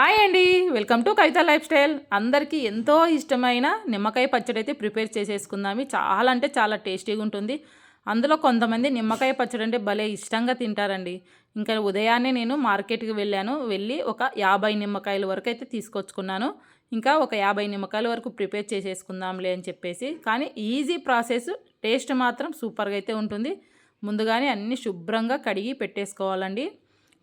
Hi అండి. Welcome to Kavitha lifestyle. అందరికీ ఎంతో ఇష్టమైన నిమ్మకాయ పచ్చడి అయితే ప్రిపేర్ చేసేసుకుందాం చాలా అంటే చాలా టేస్టీగా ఉంటుంది. అందులో కొంతమంది నిమ్మకాయ పచ్చడి అంటే భలే ఇష్టంగా తింటారండి. ఇంకా ఉదయాన్నే నేను మార్కెట్కి వెళ్ళాను. వెళ్ళి ఒక యాభై నిమ్మకాయల వరకు అయితే తీసుకొచ్చుకున్నాను. ఇంకా ఒక యాభై నిమ్మకాయల వరకు ప్రిపేర్ చేసేసుకుందాంలే అని చెప్పేసి. కానీ ఈజీ ప్రాసెస్ టేస్ట్ మాత్రం సూపర్గా అయితే ఉంటుంది. ముందుగానే అన్నీ శుభ్రంగా కడిగి పెట్టేసుకోవాలండి.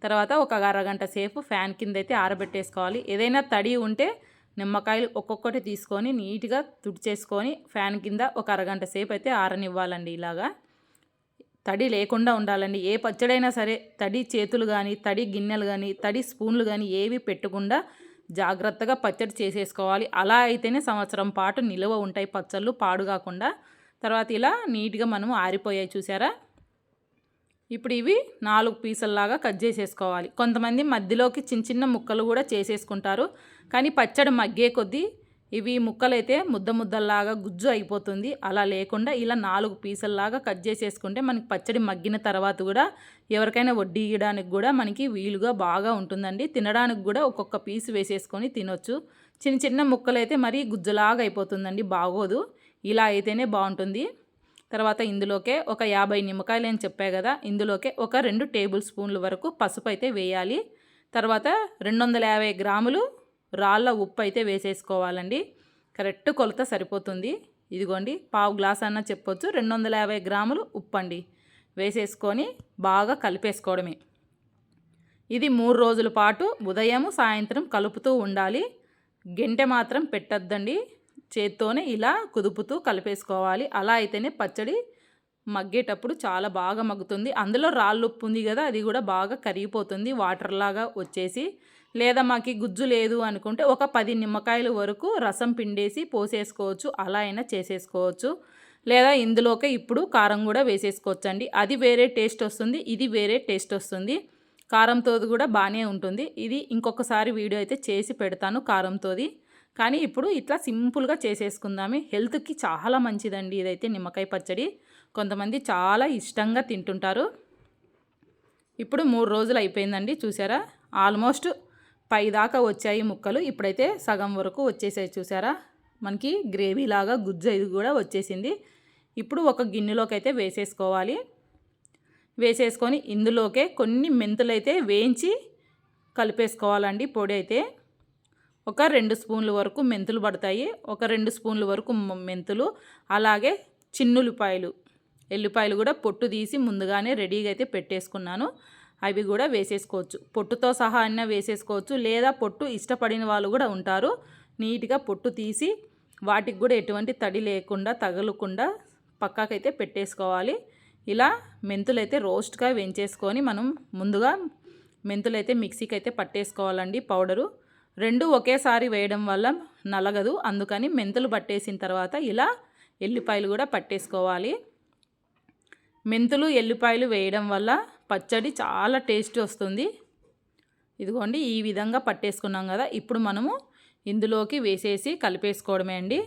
తర్వాత ఒక అరగంట సేపు ఫ్యాన్ కింద అయితే ఆరబెట్టేసుకోవాలి. ఏదైనా తడి ఉంటే నిమ్మకాయలు ఒక్కొక్కటి తీసుకొని నీట్గా తుడిచేసుకొని ఫ్యాన్ కింద ఒక అరగంట సేపు అయితే ఆరనివ్వాలండి ఇలాగా. తడి లేకుండా ఉండాలండి. ఏ పచ్చడైనా సరే తడి చేతులు కానీ తడి గిన్నెలు కానీ తడి స్పూన్లు కానీ ఏవి పెట్టకుండా జాగ్రత్తగా పచ్చడి చేసేసుకోవాలి. అలా అయితేనే సంవత్సరం పాటు నిలువ ఉంటాయి పచ్చళ్ళు పాడు కాకుండా. తర్వాత ఇలా నీట్గా మనము ఆరిపోయాయి చూసారా? ఇప్పుడు ఇవి నాలుగు పీసుల్లాగా కట్ చేసేసుకోవాలి. కొంతమంది మధ్యలోకి చిన్న చిన్న ముక్కలు కూడా చేసేసుకుంటారు. కానీ పచ్చడి మగ్గే కొద్దీ ఇవి ముక్కలైతే ముద్ద ముద్దల్లాగా గుజ్జు అయిపోతుంది. అలా లేకుండా ఇలా నాలుగు పీసుల్లాగా కట్ చేసేసుకుంటే మనకి పచ్చడి మగ్గిన తర్వాత కూడా ఎవరికైనా వడ్డీ ఇవ్వడానికి కూడా మనకి వీలుగా బాగా ఉంటుందండి. తినడానికి కూడా ఒక్కొక్క పీసు వేసేసుకొని తినొచ్చు. చిన్న చిన్న ముక్కలైతే మరీ గుజ్జులాగా అయిపోతుందండి. బాగోదు. ఇలా అయితేనే బాగుంటుంది. తర్వాత ఇందులోకే ఒక యాభై నిమ్మకాయలు అని చెప్పా కదా ఇందులోకే ఒక రెండు టేబుల్ స్పూన్ల వరకు పసుపు అయితే వేయాలి. తర్వాత రెండు వందల యాభై గ్రాములు రాళ్ళ ఉప్పు అయితే వేసేసుకోవాలండి. కరెక్ట్ కొలత సరిపోతుంది. ఇదిగోండి పావు గ్లాస్ అన్న చెప్పొచ్చు రెండు వందల యాభై గ్రాములు ఉప్పు అండి వేసేసుకొని బాగా కలిపేసుకోవడమే. ఇది మూడు రోజుల పాటు ఉదయం సాయంత్రం కలుపుతూ ఉండాలి. గెంటె మాత్రం పెట్టద్దండి. చేత్తోనే ఇలా కుదుపుతూ కలిపేసుకోవాలి. అలా అయితేనే పచ్చడి మగ్గేటప్పుడు చాలా బాగా మగ్గుతుంది. అందులో రాళ్ళు ఉప్పు ఉంది కదా అది కూడా బాగా కరిగిపోతుంది. వాటర్లాగా వచ్చేసి లేదా మాకు గుజ్జు లేదు అనుకుంటే ఒక పది నిమ్మకాయల వరకు రసం పిండేసి పోసేసుకోవచ్చు. అలా అయినా చేసేసుకోవచ్చు. లేదా ఇందులోకే ఇప్పుడు కారం కూడా వేసేసుకోవచ్చు అండి అది వేరే టేస్ట్ వస్తుంది ఇది వేరే టేస్ట్ వస్తుంది. కారంతో కూడా బాగానే ఉంటుంది. ఇది ఇంకొకసారి వీడియో అయితే చేసి పెడతాను కారంతోది. కానీ ఇప్పుడు ఇట్లా సింపుల్గా చేసేసుకుందామే. హెల్త్కి చాలా మంచిదండి ఇదైతే నిమ్మకాయ పచ్చడి. కొంతమంది చాలా ఇష్టంగా తింటుంటారు. ఇప్పుడు మూడు రోజులు అయిపోయిందండి చూసారా? ఆల్మోస్ట్ పై దాకా వచ్చాయి ముక్కలు. ఇప్పుడైతే సగం వరకు వచ్చేసాయి చూసారా? మనకి గ్రేవీ లాగా గుజ్జు ఇది కూడా వచ్చేసింది. ఇప్పుడు ఒక గిన్నెలోకి అయితే వేసేసుకోవాలి. వేసేసుకొని ఇందులోకే కొన్ని మెంతులు అయితే వేయించి కలిపేసుకోవాలండి పొడి అయితే. ఒక రెండు స్పూన్ల వరకు మెంతులు పడతాయి. ఒక రెండు స్పూన్ల వరకు మెంతులు. అలాగే చిన్నుల్లిపాయలు. ఎల్లిపాయలు కూడా పొట్టు తీసి ముందుగానే రెడీగా అయితే పెట్టేసుకున్నాను. అవి కూడా వేసేసుకోవచ్చు. పొట్టుతో సహా అయినా వేసేసుకోవచ్చు. లేదా పొట్టు ఇష్టపడిన వాళ్ళు కూడా ఉంటారు. నీట్గా పొట్టు తీసి వాటికి కూడా ఎటువంటి తడి లేకుండా తగలకుండా పక్కాకైతే పెట్టేసుకోవాలి. ఇలా మెంతులైతే రోస్ట్గా వేయించేసుకొని మనం ముందుగా మెంతులైతే మిక్సీకి అయితే పట్టేసుకోవాలండి పౌడరు. రెండు ఒకేసారి వేయడం వల్ల నలగదు. అందుకని మెంతులు పట్టేసిన తర్వాత ఇలా ఎల్లిపాయలు కూడా పట్టేసుకోవాలి. మెంతులు ఎల్లిపాయలు వేయడం వల్ల పచ్చడి చాలా టేస్ట్ వస్తుంది. ఇదిగోండి ఈ విధంగా పట్టేసుకున్నాం కదా. ఇప్పుడు మనము ఇందులోకి వేసేసి కలిపేసుకోవడమే అండి.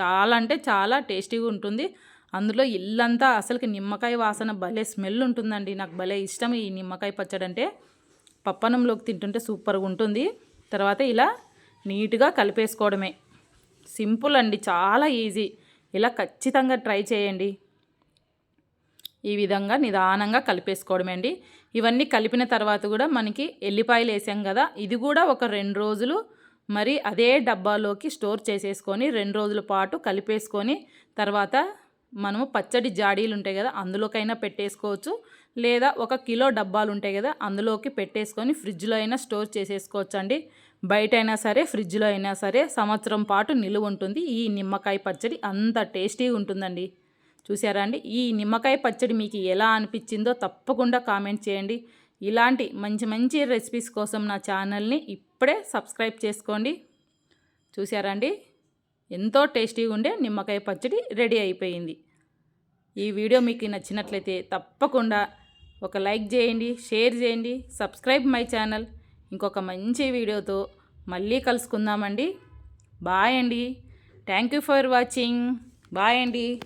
చాలా అంటే చాలా టేస్టీగా ఉంటుంది. అందులో ఇల్లంతా అసలుకి నిమ్మకాయ వాసన భలే స్మెల్ ఉంటుందండి. నాకు భలే ఇష్టం ఈ నిమ్మకాయ పచ్చడి అంటే పప్పనంలోకి తింటుంటే సూపర్గా ఉంటుంది. తర్వాత ఇలా నీట్గా కలిపేసుకోవడమే. సింపుల్ అండి చాలా ఈజీ. ఇలా ఖచ్చితంగా ట్రై చేయండి. ఈ విధంగా నిదానంగా కలిపేసుకోవడమే అండి. ఇవన్నీ కలిపిన తర్వాత కూడా మనకి ఎల్లిపాయలు వేసాం కదా ఇది కూడా ఒక రెండు రోజులు మరి అదే డబ్బాలోకి స్టోర్ చేసేసుకొని రెండు రోజుల పాటు కలిపేసుకొని తర్వాత మనము పచ్చడి జాడీలు ఉంటాయి కదా అందులోకైనా పెట్టేసుకోవచ్చు. లేదా ఒక కిలో డబ్బాలు ఉంటాయి కదా అందులోకి పెట్టేసుకొని ఫ్రిడ్జ్లో అయినా స్టోర్ చేసేసుకోవచ్చు అండి బయట అయినా సరే ఫ్రిడ్జ్లో అయినా సరే సంవత్సరం పాటు నిలువ ఉంటుంది. ఈ నిమ్మకాయ పచ్చడి అంత టేస్టీగా ఉంటుందండి. చూసారా అండి? ఈ నిమ్మకాయ పచ్చడి మీకు ఎలా అనిపించిందో తప్పకుండా కామెంట్ చేయండి. ఇలాంటి మంచి మంచి రెసిపీస్ కోసం నా ఛానల్ని ఇప్పుడే సబ్స్క్రైబ్ చేసుకోండి. చూసారా అండి? ఎంతో టేస్టీగా ఉండే నిమ్మకాయ పచ్చడి రెడీ అయిపోయింది. ఈ వీడియో మీకు నచ్చినట్లయితే తప్పకుండా ఒక లైక్ చేయండి షేర్ చేయండి సబ్స్క్రైబ్ మై ఛానల్. ఇంకొక మంచి వీడియోతో మళ్ళీ కలుసుకుందామండి. బాయ్ అండి. Thank you for watching bye అండి.